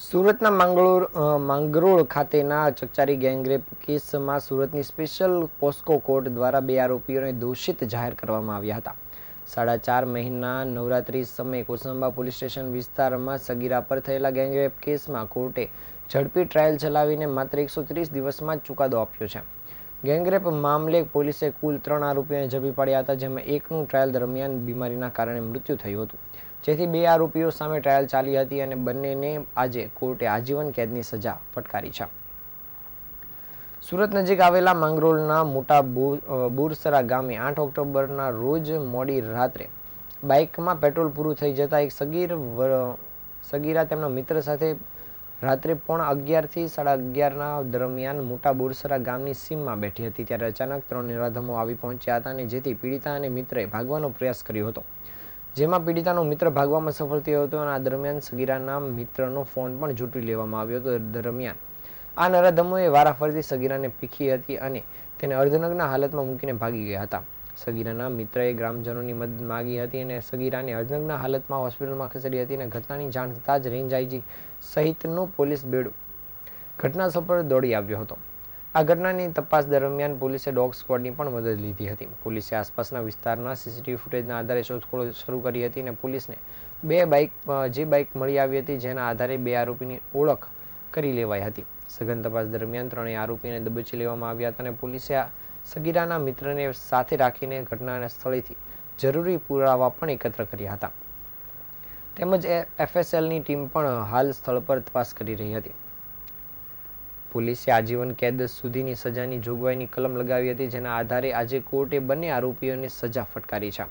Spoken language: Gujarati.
સુરતના માંગરોળ માંગરોળ ખાતેના ચકચારી ગેંગરેપ કેસમાં સુરતની સ્પેશિયલ પોસ્કો કોર્ટ દ્વારા બે આરોપીઓને દોષિત જાહેર કરવામાં આવ્યા હતા. સાડા ચાર મહિના નવરાત્રી સમયે કોસંબા પોલીસ સ્ટેશન વિસ્તારમાં સગીરા પર થયેલા ગેંગરેપ કેસમાં કોર્ટે ઝડપી ટ્રાયલ ચલાવીને માત્ર એકસો ત્રીસ દિવસમાં જ ચુકાદો આપ્યો છે. ગેંગરેપ મામલે પોલીસે કુલ ત્રણ આરોપીઓને ઝડપી પાડ્યા હતા, જેમાં એકનું ટ્રાયલ દરમિયાન બીમારીના કારણે મૃત્યુ થયું હતું. જેથી બે આરોપીઓ સામે ટ્રાયલ ચાલી હતી અને બંનેને આજે કોર્ટે આજીવન કેદની સજા ફટકારી છે. સુરત નજીક આવેલા માંગરોળના મોટા બુરસરા ગામે આઠ ઓક્ટોબરના રોજ મોડી રાત્રે બાઇકમાં પેટ્રોલ પૂરું થઈ જતા એક સગીર સગીરા તેમના મિત્ર સાથે રાત્રે પોણા અગિયારથી સાડા અગિયારના દરમિયાન મોટા બોરસરા ગામની સીમમાં બેઠી હતી ત્યારે અચાનક ત્રણ નિરાધમો આવી પહોંચ્યા હતા અને જેથી પીડિતા અને મિત્રે ભાગવાનો પ્રયાસ કર્યો હતો. જેમાં પીડિતાનો મિત્ર ભાગવામાં સફળ થયો હતો અને આ દરમિયાન સગીરાના મિત્રનો ફોન પણ ઝૂંટવી લેવામાં આવ્યો હતો દરમિયાન. આ નરાધમોએ વારાફરતી સગીરાને પીખી હતી અને તેને અર્ધનગ્ન હાલતમાં મૂકીને ભાગી ગયા હતા. સગીરાના મિત્રએ ગ્રામજનોની મદદ માગી હતી અને સગીરાને અર્ધનગ્ન હાલતમાં હોસ્પિટલમાં ખસેડી હતી અને ઘટનાની જાણ થતાં જ રેન્જ આઈજી સહિતનો પોલીસ બેડો ઘટના સ્થળ દોડી આવ્યો હતો. આ ઘટનાની તપાસ દરમિયાન પોલીસે ડોગ સ્ક્વોડની પણ મદદ લીધી હતી. પોલીસે આસપાસના વિસ્તારના સીસીટીવી ફૂટેજના આધારે શોધખોળ શરૂ કરી હતી અને પોલીસને બે બાઇક જે બાઇક મળી આવી હતી જેના આધારે બે આરોપીની ઓળખ કરી લેવાઈ હતી. સઘન તપાસ દરમિયાન ત્રણેય આરોપીને દબોચી લેવામાં આવ્યા હતા અને પોલીસે સગીરાના મિત્રને સાથે રાખીને ઘટનાના સ્થળેથી જરૂરી પુરાવા પણ એકત્ર કર્યા હતા. તેમજ એફએસએલની ટીમ પણ હાલ સ્થળ પર તપાસ કરી રહી હતી. પોલીસે આજીવન કેદ સુધીની સજાની જોગવાઈની કલમ લગાવી હતી, જેના આધારે આજે કોર્ટે બંને આરોપીઓને સજા ફટકારી છે.